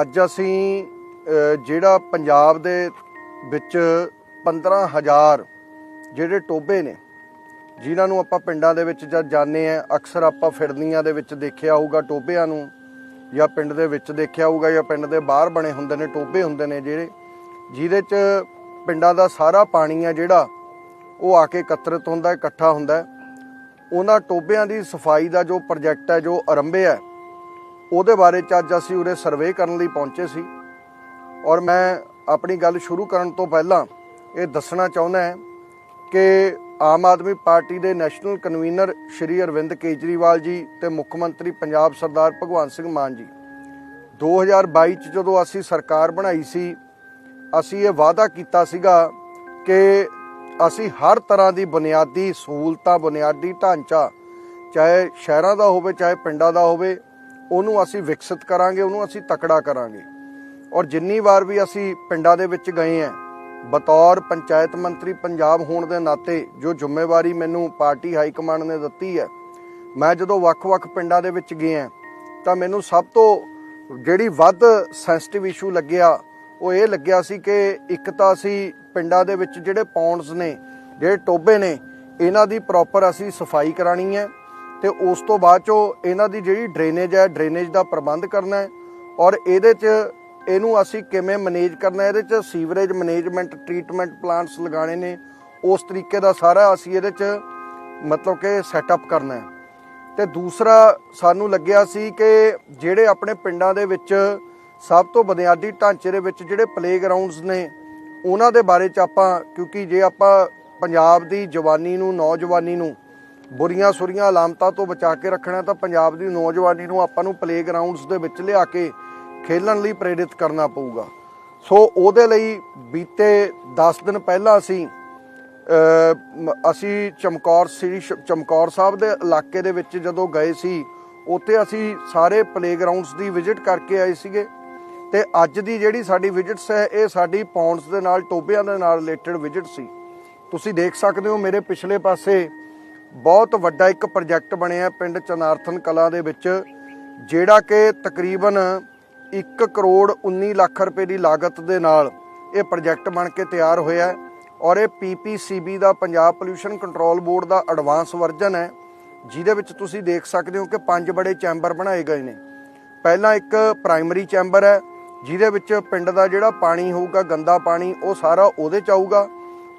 ਅੱਜ ਅਸੀਂ ਜਿਹੜਾ ਪੰਜਾਬ ਦੇ ਵਿੱਚ 15000 ਜਿਹੜੇ ਟੋਬੇ ਨੇ, ਜਿਨ੍ਹਾਂ ਨੂੰ ਆਪਾਂ ਪਿੰਡਾਂ ਦੇ ਵਿੱਚ ਜਦ ਜਾਂਦੇ ਆ ਅਕਸਰ ਆਪਾਂ ਫਿਰਨੀਆਂ ਦੇ ਵਿੱਚ ਦੇਖਿਆ ਹੋਊਗਾ ਟੋਬਿਆਂ ਨੂੰ, ਜਾਂ ਪਿੰਡ ਦੇ ਵਿੱਚ ਦੇਖਿਆ ਹੋਊਗਾ ਜਾਂ ਪਿੰਡ ਦੇ ਬਾਹਰ ਬਣੇ ਹੁੰਦੇ ਨੇ, ਟੋਬੇ ਹੁੰਦੇ ਨੇ ਜਿਹੜੇ, ਜਿਹਦੇ 'ਚ ਪਿੰਡਾਂ ਦਾ ਸਾਰਾ ਪਾਣੀ ਆ ਜਿਹੜਾ, ਉਹ ਆ ਕੇ ਇਕੱਤਰਿਤ ਹੁੰਦਾ, ਇਕੱਠਾ ਹੁੰਦਾ। ਉਹਨਾਂ ਟੋਬਿਆਂ ਦੀ ਸਫ਼ਾਈ ਦਾ ਜੋ ਪ੍ਰੋਜੈਕਟ ਹੈ, ਜੋ ਆਰੰਭਿਆ ਹੈ ਉਹਦੇ ਬਾਰੇ ਚ ਅੱਜ ਅਸੀਂ ਉਰੇ ਸਰਵੇ ਕਰਨ ਲਈ ਪਹੁੰਚੇ ਸੀ। ਔਰ ਮੈਂ ਆਪਣੀ ਗੱਲ ਸ਼ੁਰੂ ਕਰਨ ਤੋਂ ਪਹਿਲਾਂ ਇਹ ਦੱਸਣਾ ਚਾਹੁੰਦਾ ਹਾਂ ਕਿ ਆਮ ਆਦਮੀ ਪਾਰਟੀ ਦੇ ਨੈਸ਼ਨਲ ਕਨਵੀਨਰ ਸ਼੍ਰੀ ਅਰਵਿੰਦ ਕੇਜਰੀਵਾਲ ਜੀ ਤੇ ਮੁੱਖ ਮੰਤਰੀ ਪੰਜਾਬ ਸਰਦਾਰ ਭਗਵੰਤ ਸਿੰਘ ਮਾਨ ਜੀ। 2022 ਚ ਜਦੋਂ ਅਸੀਂ ਸਰਕਾਰ ਬਣਾਈ ਸੀ, ਅਸੀਂ ਇਹ ਵਾਅਦਾ ਕੀਤਾ ਸੀਗਾ ਕਿ ਅਸੀਂ ਹਰ ਤਰ੍ਹਾਂ ਦੀ ਬੁਨਿਆਦੀ ਸਹੂਲਤਾਂ, ਬੁਨਿਆਦੀ ਢਾਂਚਾ, ਚਾਹੇ ਸ਼ਹਿਰਾਂ ਦਾ ਹੋਵੇ, ਚਾਹੇ ਪਿੰਡਾਂ ਦਾ ਹੋਵੇ ਉਹਨੂੰ ਅਸੀਂ ਵਿਕਸਿਤ ਕਰਾਂਗੇ, ਉਹਨੂੰ ਅਸੀਂ ਤਕੜਾ ਕਰਾਂਗੇ। ਔਰ ਜਿੰਨੀ ਵਾਰ ਵੀ ਅਸੀਂ ਪਿੰਡਾਂ ਦੇ ਵਿੱਚ ਗਏ ਆਂ ਬਤੌਰ ਪੰਚਾਇਤ ਮੰਤਰੀ ਪੰਜਾਬ ਹੋਣ ਦੇ ਨਾਤੇ ਜੋ ਜ਼ਿੰਮੇਵਾਰੀ ਮੈਨੂੰ ਪਾਰਟੀ ਹਾਈ ਕਮਾਂਡ ਨੇ ਦਿੱਤੀ ਹੈ, ਮੈਂ ਜਦੋਂ ਵੱਖ-ਵੱਖ ਪਿੰਡਾਂ ਦੇ ਵਿੱਚ ਗਿਆ ਤਾਂ ਮੈਨੂੰ ਸਭ ਤੋਂ ਜਿਹੜੀ ਵੱਧ ਸੈਂਸਿਟਿਵ ਇਸ਼ੂ ਲੱਗਿਆ, ਉਹ ਇਹ ਲੱਗਿਆ ਸੀ ਕਿ ਇੱਕ ਤਾਂ ਅਸੀਂ ਪਿੰਡਾਂ ਦੇ ਵਿੱਚ ਜਿਹੜੇ ਪੌਂਡਸ ਨੇ, ਜਿਹੜੇ ਟੋਬੇ ਨੇ, ਇਹਨਾਂ ਦੀ ਪ੍ਰੋਪਰ ਅਸੀਂ ਸਫ਼ਾਈ ਕਰਾਣੀ ਹੈ ਤੇ ਉਸ ਤੋਂ ਬਾਅਦ ਚੋਂ ਇਹਨਾਂ ਦੀ ਜਿਹੜੀ ਡਰੇਨੇਜ ਹੈ, ਡਰੇਨੇਜ ਦਾ ਪ੍ਰਬੰਧ ਕਰਨਾ ਹੈ ਔਰ ਇਹਦੇ 'ਚ ਇਹਨੂੰ ਅਸੀਂ ਕਿਵੇਂ ਮੈਨੇਜ ਕਰਨਾ ਇਹਦੇ 'ਚ ਸੀਵਰੇਜ ਮੈਨੇਜਮੈਂਟ, ਟ੍ਰੀਟਮੈਂਟ ਪਲਾਂਟਸ ਲਗਾਣੇ ਨੇ। ਉਸ ਤਰੀਕੇ ਦਾ ਸਾਰਾ ਅਸੀਂ ਇਹਦੇ 'ਚ ਮਤਲਬ ਕਿ ਸੈਟਅਪ ਕਰਨਾ ਹੈ। ਤੇ ਦੂਸਰਾ ਸਾਨੂੰ ਲੱਗਿਆ ਸੀ ਕਿ ਜਿਹੜੇ ਆਪਣੇ ਪਿੰਡਾਂ ਦੇ ਵਿੱਚ ਸਭ ਤੋਂ ਬੁਨਿਆਦੀ ਢਾਂਚੇ ਦੇ ਵਿੱਚ ਜਿਹੜੇ ਪਲੇਗਰਾਉਂਡਸ ਨੇ, ਉਹਨਾਂ ਦੇ ਬਾਰੇ ਚ ਆਪਾਂ ਕਿਉਂਕਿ ਜੇ ਆਪਾਂ ਪੰਜਾਬ ਦੀ ਜਵਾਨੀ ਨੂੰ, ਨੌਜਵਾਨੀ ਨੂੰ ਬੁਰੀਆਂ ਸੁਰੀਆਂ ਅਲਾਮਤਾਂ ਤੋਂ ਬਚਾ ਕੇ ਰੱਖਣਾ ਤਾਂ ਪੰਜਾਬ ਦੀ ਨੌਜਵਾਨੀ ਨੂੰ ਆਪਾਂ ਨੂੰ ਪਲੇਗਰਾਉਂਡਸ ਦੇ ਵਿੱਚ ਲਿਆ ਕੇ ਖੇਲਣ ਲਈ ਪ੍ਰੇਰਿਤ ਕਰਨਾ ਪਊਗਾ। ਸੋ ਉਹਦੇ ਲਈ ਬੀਤੇ 10 ਦਿਨ ਪਹਿਲਾਂ ਅਸੀਂ ਅਸੀਂ ਚਮਕੌਰ ਸ੍ਰੀ ਚਮਕੌਰ ਸਾਹਿਬ ਦੇ ਇਲਾਕੇ ਦੇ ਵਿੱਚ ਜਦੋਂ ਗਏ ਸੀ, ਉੱਥੇ ਅਸੀਂ ਸਾਰੇ ਪਲੇਗਰਾਉਂਡਸ ਦੀ ਵਿਜ਼ਿਟ ਕਰਕੇ ਆਏ ਸੀਗੇ। ਤੇ ਅੱਜ ਦੀ ਜਿਹੜੀ ਸਾਡੀ ਵਿਜ਼ਿਟਸ ਹੈ, ਇਹ ਸਾਡੀ ਪੌਂਡਸ ਦੇ ਨਾਲ ਟੋਬਿਆਂ ਦੇ ਨਾਲ ਰਿਲੇਟਡ ਵਿਜ਼ਿਟ ਸੀ। ਤੁਸੀਂ ਦੇਖ ਸਕਦੇ ਹੋ ਮੇਰੇ ਪਿਛਲੇ ਪਾਸੇ ਬਹੁਤ ਵੱਡਾ ਇੱਕ ਪ੍ਰੋਜੈਕਟ ਬਣਿਆ ਪਿੰਡ ਚਨਾਰਥਨ ਕਲਾ ਦੇ ਵਿੱਚ, ਜਿਹੜਾ ਕਿ ਤਕਰੀਬਨ 1 ਕਰੋੜ 19 ਲੱਖ ਰੁਪਏ ਦੀ ਲਾਗਤ ਦੇ ਨਾਲ ਇਹ ਪ੍ਰੋਜੈਕਟ ਬਣ ਕੇ ਤਿਆਰ ਹੋਇਆ ਔਰ ਇਹ ਪੀਪੀਸੀਬੀ ਦਾ ਪੰਜਾਬ ਪੋਲਿਊਸ਼ਨ ਕੰਟਰੋਲ ਬੋਰਡ ਦਾ ਐਡਵਾਂਸ ਵਰਜ਼ਨ ਹੈ, ਜਿਹਦੇ ਵਿੱਚ ਤੁਸੀਂ ਦੇਖ ਸਕਦੇ ਹੋ ਕਿ ਪੰਜ ਬੜੇ ਚੈਂਬਰ ਬਣਾਏ ਗਏ ਨੇ। ਪਹਿਲਾਂ ਇੱਕ ਪ੍ਰਾਇਮਰੀ ਚੈਂਬਰ ਹੈ, ਜਿਹਦੇ ਵਿੱਚ ਪਿੰਡ ਦਾ ਜਿਹੜਾ ਪਾਣੀ ਹੋਊਗਾ, ਗੰਦਾ ਪਾਣੀ, ਉਹ ਸਾਰਾ ਉਹਦੇ ਚ ਆਊਗਾ।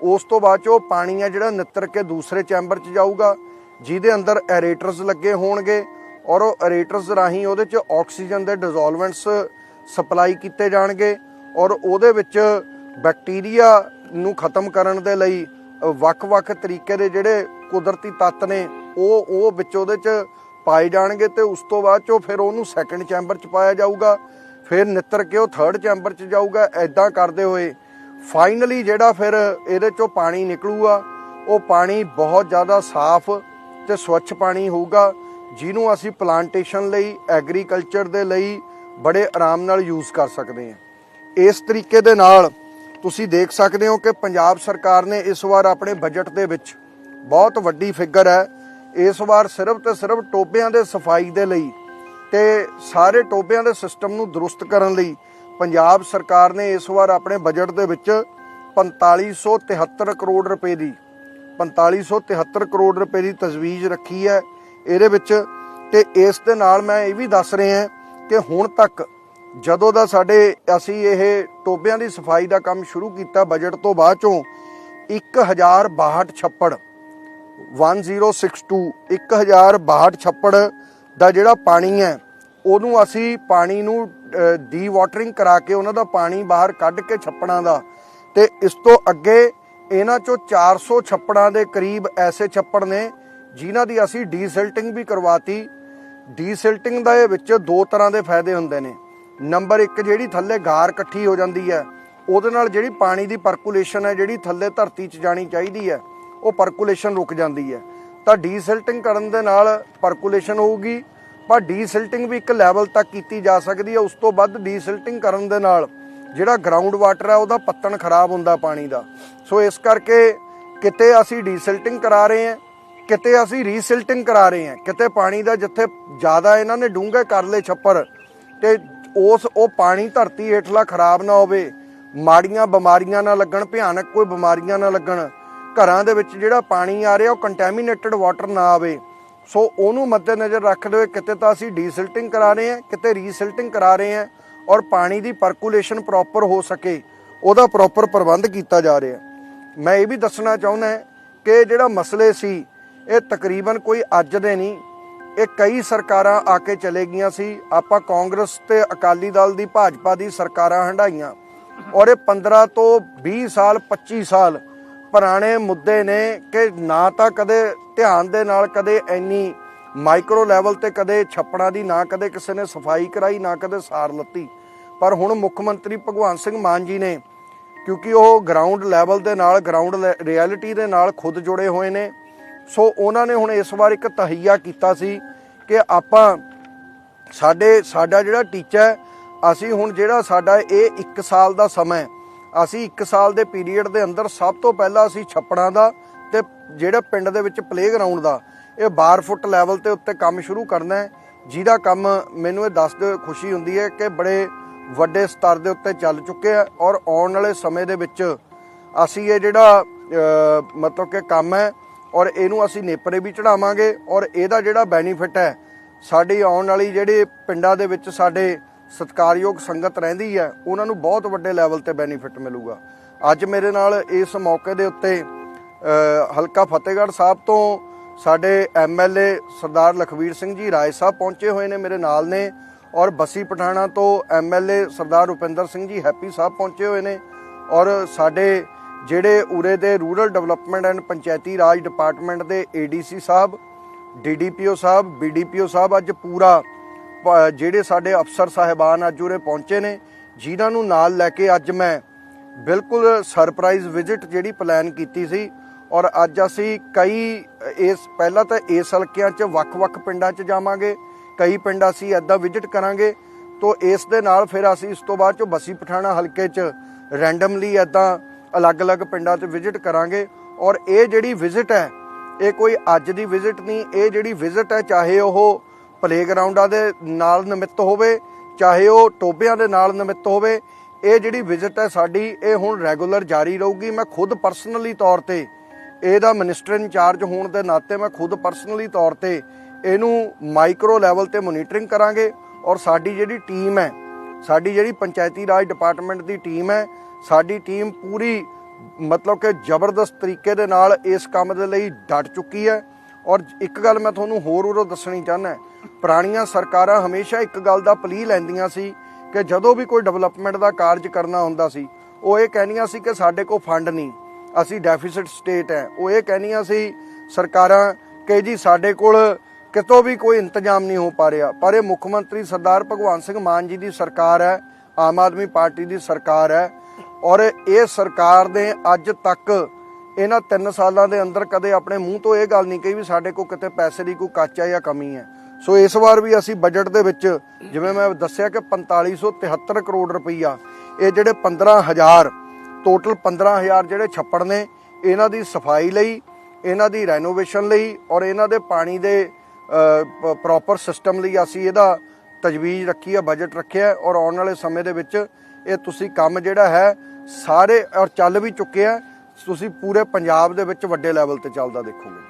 ਉਸ ਤੋਂ ਬਾਅਦ ਚ ਉਹ ਪਾਣੀ ਹੈ ਜਿਹੜਾ ਨਿੱਤਰ ਕੇ ਦੂਸਰੇ ਚੈਂਬਰ ਚ ਜਾਊਗਾ, ਜਿਹਦੇ ਅੰਦਰ ਐਰੇਟਰਸ ਲੱਗੇ ਹੋਣਗੇ ਔਰ ਉਹ ਐਰੇਟਰਸ ਰਾਹੀਂ ਉਹਦੇ ਚ ਆਕਸੀਜਨ ਦੇ ਡਿਸੋਲਵੈਂਟਸ ਸਪਲਾਈ ਕੀਤੇ ਜਾਣਗੇ ਔਰ ਉਹਦੇ ਵਿੱਚ ਬੈਕਟੀਰੀਆ ਨੂੰ ਖਤਮ ਕਰਨ ਦੇ ਲਈ ਵੱਖ-ਵੱਖ ਤਰੀਕੇ ਦੇ ਜਿਹੜੇ ਕੁਦਰਤੀ ਤੱਤ ਨੇ, ਉਹ ਉਹ ਵਿੱਚ ਉਹਦੇ ਚ ਪਾਏ ਜਾਣਗੇ ਤੇ ਉਸ ਤੋਂ ਬਾਅਦ ਚੋਂ ਫਿਰ ਉਹਨੂੰ ਸੈਕੰਡ ਚੈਂਬਰ ਚ ਪਾਇਆ ਜਾਊਗਾ, ਫਿਰ ਨਿੱਤਰ ਕੇ ਉਹ ਥਰਡ ਚੈਂਬਰ ਚ ਜਾਊਗਾ ਐਦਾਂ ਕਰਦੇ ਹੋਏ ਫਾਈਨਲੀ ਜਿਹੜਾ ਫਿਰ ਇਹਦੇ ਚੋਂ ਪਾਣੀ ਨਿਕਲੂਗਾ, ਉਹ ਪਾਣੀ ਬਹੁਤ ਜ਼ਿਆਦਾ ਸਾਫ਼ ਤੇ ਸਵੱਛ ਪਾਣੀ ਹੋਊਗਾ, ਜਿਹਨੂੰ ਅਸੀਂ ਪਲਾਂਟੇਸ਼ਨ ਲਈ ਐਗਰੀਕਲਚਰ ਦੇ ਲਈ ਬੜੇ ਆਰਾਮ ਨਾਲ ਯੂਜ਼ ਕਰ ਸਕਦੇ ਹਾਂ। ਇਸ ਤਰੀਕੇ ਦੇ ਨਾਲ ਤੁਸੀਂ ਦੇਖ ਸਕਦੇ ਹੋ ਕਿ ਪੰਜਾਬ ਸਰਕਾਰ ਨੇ ਇਸ ਵਾਰ ਆਪਣੇ ਬਜਟ ਦੇ ਵਿੱਚ ਬਹੁਤ ਵੱਡੀ ਫਿਗਰ ਹੈ। ਇਸ ਵਾਰ ਸਿਰਫ ਤੇ ਸਿਰਫ ਟੋਬਿਆਂ ਦੇ ਸਫ਼ਾਈ ਦੇ ਲਈ ਤੇ ਸਾਰੇ ਟੋਬਿਆਂ ਦੇ ਸਿਸਟਮ ਨੂੰ ਦਰੁਸਤ ਕਰਨ ਲਈ ਪੰਜਾਬ ਸਰਕਾਰ ਨੇ ਇਸ ਵਾਰ ਆਪਣੇ ਬਜਟ ਦੇ ਵਿੱਚ 4573 ਕਰੋੜ ਰੁਪਏ ਦੀ 4573 ਕਰੋੜ ਰੁਪਏ ਦੀ ਤਜਵੀਜ਼ ਰੱਖੀ ਹੈ। ਇਹਦੇ ਵਿੱਚ ਤੇ ਇਸ ਦੇ ਨਾਲ ਮੈਂ ਇਹ ਵੀ ਦੱਸ ਰਿਹਾ ਕਿ ਹੁਣ ਤੱਕ ਜਦੋਂ ਦਾ ਸਾਡੇ ਅਸੀਂ ਇਹ ਟੋਬਿਆਂ ਦੀ ਸਫ਼ਾਈ ਦਾ ਕੰਮ ਸ਼ੁਰੂ ਕੀਤਾ ਬਜਟ ਤੋਂ ਬਾਅਦ ਚੋਂ 1062 ਛੱਪੜ 1062 1062 ਛੱਪੜ ਦਾ ਜਿਹੜਾ ਪਾਣੀ ਹੈ ਉਹਨੂੰ ਅਸੀਂ ਪਾਣੀ ਨੂੰ ਡੀ ਵਾਟਰਿੰਗ ਕਰਾ ਕੇ ਉਹਨਾਂ ਦਾ ਪਾਣੀ ਬਾਹਰ ਕੱਢ ਕੇ ਛੱਪੜਾਂ ਦਾ। ਤੇ ਇਸ ਤੋਂ ਅੱਗੇ ਇਹਨਾਂ ਚੋਂ 400 ਛੱਪੜਾਂ ਦੇ ਕਰੀਬ ਐਸੇ ਛੱਪੜ ਨੇ, ਜਿਨ੍ਹਾਂ ਦੀ ਅਸੀਂ ਡੀਸਿਲਟਿੰਗ ਵੀ ਕਰਵਾਤੀ। ਡੀਸਿਲਟਿੰਗ ਦਾ ਇਹ ਵਿੱਚ ਦੋ ਤਰ੍ਹਾਂ ਦੇ ਫਾਇਦੇ ਹੁੰਦੇ ਨੇ। ਨੰਬਰ 1 ਜਿਹੜੀ ਥੱਲੇ ਗਾਰ ਇਕੱਠੀ ਹੋ ਜਾਂਦੀ ਹੈ, ਉਹਦੇ ਨਾਲ ਜਿਹੜੀ ਪਾਣੀ ਦੀ ਪਰਕੂਲੇਸ਼ਨ ਹੈ, ਜਿਹੜੀ ਥੱਲੇ ਧਰਤੀ 'ਚ ਜਾਣੀ ਚਾਹੀਦੀ ਹੈ, ਉਹ ਪਰਕੂਲੇਸ਼ਨ ਰੁਕ ਜਾਂਦੀ ਹੈ। ਤਾਂ ਡੀਸਿਲਟਿੰਗ ਕਰਨ ਦੇ ਨਾਲ ਪਰਕੂਲੇਸ਼ਨ ਹੋਊਗੀ ਪਰ ਡੀਸਿਲਟਿੰਗ ਵੀ ਇੱਕ ਲੈਵਲ ਤੱਕ ਕੀਤੀ ਜਾ ਸਕਦੀ ਹੈ, ਉਸ ਤੋਂ ਵੱਧ ਡੀਸਿਲਟਿੰਗ ਕਰਨ ਦੇ ਨਾਲ ਜਿਹੜਾ ਗਰਾਊਂਡ ਵਾਟਰ ਹੈ, ਉਹਦਾ ਪੱਤਣ ਖਰਾਬ ਹੁੰਦਾ ਪਾਣੀ ਦਾ। ਸੋ ਇਸ ਕਰਕੇ ਕਿਤੇ ਅਸੀਂ ਡੀਸਿਲਟਿੰਗ ਕਰਾ ਰਹੇ ਹਾਂ, ਕਿਤੇ ਅਸੀਂ ਰੀਸਿਲਟਿੰਗ ਕਰਾ ਰਹੇ ਹਾਂ, ਕਿਤੇ ਪਾਣੀ ਦਾ ਜਿੱਥੇ ਜ਼ਿਆਦਾ ਇਹਨਾਂ ਨੇ ਡੂੰਘੇ ਕਰ ਲਏ ਛੱਪਰ, ਤੇ ਉਸ, ਉਹ ਪਾਣੀ ਧਰਤੀ ਹੇਠਲਾ ਖਰਾਬ ਨਾ ਹੋਵੇ, ਮਾੜੀਆਂ ਬਿਮਾਰੀਆਂ ਨਾ ਲੱਗਣ, ਭਿਆਨਕ ਕੋਈ ਬਿਮਾਰੀਆਂ ਨਾ ਲੱਗਣ, ਘਰਾਂ ਦੇ ਵਿੱਚ ਜਿਹੜਾ ਪਾਣੀ ਆ ਰਿਹਾ, ਉਹ ਕੰਟੈਮੀਨੇਟਡ ਵਾਟਰ ਨਾ ਆਵੇ। ਸੋ ਉਹਨੂੰ ਮੱਦੇਨਜ਼ਰ ਰੱਖਦੇ ਹੋਏ ਕਿਤੇ ਤਾਂ ਅਸੀਂ ਡੀਸਿਲਟਿੰਗ ਕਰਾ ਰਹੇ ਹਾਂ ਕਿਤੇ ਰੀਸਿਲਟਿੰਗ ਕਰਾ ਰਹੇ ਹਾਂ ਔਰ ਪਾਣੀ ਦੀ ਪਰਕੂਲੇਸ਼ਨ ਪ੍ਰੋਪਰ ਹੋ ਸਕੇ, ਉਹਦਾ ਪ੍ਰੋਪਰ ਪ੍ਰਬੰਧ ਕੀਤਾ ਜਾ ਰਿਹਾ। ਮੈਂ ਇਹ ਵੀ ਦੱਸਣਾ ਚਾਹੁੰਦਾ ਕਿ ਜਿਹੜਾ ਮਸਲੇ ਸੀ, ਇਹ ਤਕਰੀਬਨ ਕੋਈ ਅੱਜ ਦੇ ਨਹੀਂ, ਇਹ ਕਈ ਸਰਕਾਰਾਂ ਆ ਕੇ ਚਲੇ ਗਈਆਂ ਸੀ। ਆਪਾਂ ਕਾਂਗਰਸ ਤੇ ਅਕਾਲੀ ਦਲ ਦੀ, ਭਾਜਪਾ ਦੀ ਸਰਕਾਰਾਂ ਹੰਡਾਈਆਂ ਔਰ ਇਹ 15 ਤੋਂ 20 ਸਾਲ 25 ਸਾਲ ਪੁਰਾਣੇ ਮੁੱਦੇ ਨੇ ਕਿ ਨਾ ਤਾਂ ਕਦੇ ਧਿਆਨ ਦੇ ਨਾਲ ਕਦੇ ਇੰਨੀ ਮਾਈਕਰੋ ਲੈਵਲ ਤੇ ਕਦੇ ਛੱਪੜਾਂ ਦੀ ਨਾ ਕਦੇ ਕਿਸੇ ਨੇ ਸਫ਼ਾਈ ਕਰਾਈ ਨਾ ਕਦੇ ਸਾਰ ਲੱਤੀ। ਪਰ ਹੁਣ ਮੁੱਖ ਮੰਤਰੀ ਭਗਵੰਤ ਸਿੰਘ ਮਾਨ ਜੀ ਨੇ ਕਿਉਂਕਿ ਉਹ ਗਰਾਊਂਡ ਲੈਵਲ ਦੇ ਨਾਲ ਗਰਾਊਂਡ ਰਿਐਲਿਟੀ ਦੇ ਨਾਲ ਖੁਦ ਜੁੜੇ ਹੋਏ ਨੇ ਸੋ ਉਹਨਾਂ ਨੇ ਹੁਣ ਇਸ ਵਾਰ ਇੱਕ ਤਹਈਆ ਕੀਤਾ ਸੀ ਕਿ ਆਪਾਂ ਸਾਡੇ ਸਾਡਾ ਜਿਹੜਾ ਟੀਚਾ ਅਸੀਂ ਹੁਣ ਜਿਹੜਾ ਸਾਡਾ ਇਹ 1 ਸਾਲ ਦਾ ਸਮਾਂ ਹੈ, ਅਸੀਂ 1 ਸਾਲ ਦੇ ਪੀਰੀਅਡ ਦੇ ਅੰਦਰ ਸਭ ਤੋਂ ਪਹਿਲਾਂ ਅਸੀਂ ਛੱਪੜਾਂ ਦਾ ਤੇ ਜਿਹੜਾ ਪਿੰਡ ਦੇ ਵਿੱਚ ਪਲੇਗਰਾਉਂਡ ਦਾ, ਇਹ 12 ਫੁੱਟ ਲੈਵਲ ਤੇ ਉੱਤੇ ਕੰਮ ਸ਼ੁਰੂ ਕਰਨਾ ਹੈ। ਜਿਹਦਾ ਕੰਮ ਮੈਨੂੰ ਇਹ ਦੱਸ ਦਿਓ, ਖੁਸ਼ੀ ਹੁੰਦੀ ਹੈ ਕਿ ਬੜੇ ਵੱਡੇ ਸਤਰ ਦੇ ਉੱਤੇ ਚੱਲ ਚੁੱਕੇ ਆ ਔਰ ਆਉਣ ਵਾਲੇ ਸਮੇਂ ਦੇ ਵਿੱਚ ਅਸੀਂ ਇਹ ਜਿਹੜਾ ਮਤਲਬ ਕਿ ਕੰਮ ਹੈ ਔਰ ਇਹਨੂੰ ਅਸੀਂ ਨੇਪਰੇ ਵੀ ਚੜਾਵਾਂਗੇ ਔਰ ਇਹਦਾ ਜਿਹੜਾ ਬੈਨੀਫਿਟ ਹੈ, ਸਾਡੀ ਆਉਣ ਵਾਲੀ ਜਿਹੜੇ ਪਿੰਡਾਂ ਦੇ ਵਿੱਚ ਸਾਡੇ ਸਤਕਾਰਯੋਗ ਸੰਗਤ ਰਹਿੰਦੀ ਹੈ, ਉਹਨਾਂ ਨੂੰ ਬਹੁਤ ਵੱਡੇ ਲੈਵਲ ਤੇ ਬੈਨੀਫਿਟ ਮਿਲੂਗਾ। ਅੱਜ ਮੇਰੇ ਨਾਲ ਇਸ ਮੌਕੇ ਦੇ ਉੱਤੇ ਹਲਕਾ ਫਤਿਹਗੜ੍ਹ ਸਾਹਿਬ ਤੋਂ ਸਾਡੇ ਐਮਐਲਏ ਸਰਦਾਰ ਲਖਵੀਰ ਸਿੰਘ ਜੀ ਰਾਏ ਸਾਹਿਬ ਪਹੁੰਚੇ ਹੋਏ ਨੇ ਮੇਰੇ ਨਾਲ ਨੇ ਔਰ ਬਸੀ ਪਠਾਣਾ ਤੋਂ ਐਮਐਲਏ ਸਰਦਾਰ ਰੁਪਿੰਦਰ ਸਿੰਘ ਜੀ ਹੈਪੀ ਸਾਹਿਬ ਪਹੁੰਚੇ ਹੋਏ ਨੇ ਔਰ ਸਾਡੇ ਜਿਹੜੇ ਉਰੇ ਦੇ rural development and Panchayati Raj department ਦੇ ਏਡੀਸੀ ਸਾਹਿਬ ਡੀਡੀਪੀਓ ਸਾਹਿਬ ਬੀਡੀਪੀਓ ਸਾਹਿਬ ਅੱਜ ਪੂਰਾ ਜਿਹੜੇ ਸਾਡੇ ਅਫਸਰ ਸਾਹਿਬਾਨ ਅੱਜ ਉਰੇ ਪਹੁੰਚੇ ਨੇ, ਜਿਨ੍ਹਾਂ ਨੂੰ ਨਾਲ ਲੈ ਕੇ ਅੱਜ ਮੈਂ ਬਿਲਕੁਲ ਸਰਪ੍ਰਾਈਜ਼ ਵਿਜ਼ਿਟ ਜਿਹੜੀ ਪਲਾਨ ਕੀਤੀ ਸੀ ਔਰ ਅੱਜ ਅਸੀਂ ਕਈ ਇਸ, ਪਹਿਲਾਂ ਤਾਂ ਇਸ ਹਲਕਿਆਂ 'ਚ ਵੱਖ-ਵੱਖ ਪਿੰਡਾਂ 'ਚ ਜਾਵਾਂਗੇ, ਕਈ ਪਿੰਡ ਅਸੀਂ ਐਦਾਂ ਵਿਜ਼ਿਟ ਕਰਾਂਗੇ, ਤੋਂ ਇਸ ਦੇ ਨਾਲ ਫਿਰ ਅਸੀਂ ਇਸ ਤੋਂ ਬਾਅਦ 'ਚੋਂ ਬਸੀ ਪਠਾਣਾ ਹਲਕੇ 'ਚ ਰੈਂਡਮਲੀ ਐਦਾਂ ਅਲੱਗ-ਅਲੱਗ ਪਿੰਡਾਂ 'ਚ ਵਿਜ਼ਿਟ ਕਰਾਂਗੇ ਔਰ ਇਹ ਜਿਹੜੀ ਵਿਜ਼ਿਟ ਹੈ, ਇਹ ਕੋਈ ਅੱਜ ਦੀ ਵਿਜ਼ਿਟ ਨਹੀਂ, ਇਹ ਜਿਹੜੀ ਵਿਜ਼ਿਟ ਹੈ ਚਾਹੇ ਉਹ ਪਲੇਗਰਾਉਂਡਾਂ ਦੇ ਨਾਲ ਨਿਮਿਤ ਹੋਵੇ, ਚਾਹੇ ਉਹ ਟੋਬਿਆਂ ਦੇ ਨਾਲ ਨਿਮਿਤ ਹੋਵੇ, ਇਹ ਜਿਹੜੀ ਵਿਜ਼ਿਟ ਹੈ ਸਾਡੀ, ਇਹ ਹੁਣ ਰੈਗੂਲਰ ਜਾਰੀ ਰਹੂਗੀ। ਮੈਂ ਖੁਦ ਪਰਸਨਲੀ ਤੌਰ ਤੇ ਇਹਦਾ ਮਿਨਿਸਟਰ ਇੰਚਾਰਜ ਹੋਣ ਦੇ ਨਾਤੇ ਮੈਂ ਖੁਦ ਪਰਸਨਲੀ ਤੌਰ ਤੇ ਇਹਨੂੰ ਮਾਈਕਰੋ ਲੈਵਲ ਤੇ ਮੋਨੀਟਰਿੰਗ ਕਰਾਂਗੇ ਔਰ ਸਾਡੀ ਜਿਹੜੀ ਟੀਮ ਹੈ, ਸਾਡੀ ਜਿਹੜੀ ਪੰਚਾਇਤੀ ਰਾਜ ਡਿਪਾਰਟਮੈਂਟ ਦੀ ਟੀਮ ਹੈ, ਸਾਡੀ ਟੀਮ ਪੂਰੀ ਮਤਲਬ ਕਿ ਜ਼ਬਰਦਸਤ ਤਰੀਕੇ ਦੇ ਨਾਲ ਇਸ ਕੰਮ ਦੇ ਲਈ ਡਟ ਚੁੱਕੀ ਹੈ। ਔਰ ਇੱਕ ਗੱਲ ਮੈਂ ਤੁਹਾਨੂੰ ਹੋਰ ਉਰੋਂ ਦੱਸਣੀ ਚਾਹੁੰਦਾ ਪੁਰਾਣੀਆਂ ਸਰਕਾਰਾਂ ਹਮੇਸ਼ਾ ਇੱਕ ਗੱਲ ਦਾ ਪਲੀ ਲੈਂਦੀਆਂ ਸੀ ਕਿ ਜਦੋਂ ਵੀ ਕੋਈ ਡਿਵੈਲਪਮੈਂਟ ਦਾ ਕਾਰਜ ਕਰਨਾ ਹੁੰਦਾ ਸੀ, ਉਹ ਇਹ ਕਹਿੰਦੀਆਂ ਸੀ ਕਿ ਸਾਡੇ ਕੋਲ ਫੰਡ ਨਹੀਂ, ਅਸੀਂ ਡੈਫਿਸਿਟ ਸਟੇਟ ਹੈ। ਉਹ ਇਹ ਕਹਿੰਦੀਆਂ ਸੀ ਸਰਕਾਰਾਂ ਕਿ ਜੀ ਸਾਡੇ ਕੋਲ ਕਿਤੋਂ ਵੀ ਕੋਈ ਇੰਤਜ਼ਾਮ ਨਹੀਂ ਹੋ ਪਾ ਰਿਹਾ। ਪਰ ਇਹ ਮੁੱਖ ਮੰਤਰੀ ਸਰਦਾਰ ਭਗਵੰਤ ਸਿੰਘ ਮਾਨ ਜੀ ਦੀ ਸਰਕਾਰ ਹੈ, ਆਮ ਆਦਮੀ ਪਾਰਟੀ ਦੀ ਸਰਕਾਰ ਹੈ ਔਰ ਇਹ ਸਰਕਾਰ ਨੇ ਅੱਜ ਤੱਕ ਇਹਨਾਂ 3 ਸਾਲਾਂ ਦੇ ਅੰਦਰ ਕਦੇ ਆਪਣੇ ਮੂੰਹ ਤੋਂ ਇਹ ਗੱਲ ਨਹੀਂ ਕਹੀ ਵੀ ਸਾਡੇ ਕੋਲ ਕਿਤੇ ਪੈਸੇ ਦੀ ਕੋਈ ਕੱਚ ਹੈ ਜਾਂ ਕਮੀ ਹੈ। ਸੋ ਇਸ ਵਾਰ ਵੀ ਅਸੀਂ ਬਜਟ ਦੇ ਵਿੱਚ, ਜਿਵੇਂ ਮੈਂ ਦੱਸਿਆ ਕਿ 4573 ਕਰੋੜ ਰੁਪਈਆ, ਇਹ ਜਿਹੜੇ 15000 ਟੋਟਲ 15000 ਜਿਹੜੇ ਛੱਪੜ ਨੇ, ਇਹਨਾਂ ਦੀ ਸਫ਼ਾਈ ਲਈ, ਇਹਨਾਂ ਦੀ ਰੈਨੋਵੇਸ਼ਨ ਲਈ ਔਰ ਇਹਨਾਂ ਦੇ ਪਾਣੀ ਦੇ ਪ੍ਰੋਪਰ ਸਿਸਟਮ ਲਈ ਅਸੀਂ ਇਹਦਾ ਤਜਵੀਜ਼ ਰੱਖੀ ਹੈ ਬਜਟ ਰੱਖਿਆ ਔਰ ਆਉਣ ਵਾਲੇ ਸਮੇਂ ਦੇ ਵਿੱਚ ਇਹ ਤੁਸੀਂ ਕੰਮ ਜਿਹੜਾ ਹੈ, ਸਾਰੇ ਔਰ ਚੱਲ ਵੀ ਚੁੱਕਿਆ ਹੈ। ਤੁਸੀਂ ਪੂਰੇ ਪੰਜਾਬ ਦੇ ਵਿੱਚ ਵੱਡੇ ਲੈਵਲ ਤੇ ਚੱਲਦਾ ਦੇਖੋਗੇ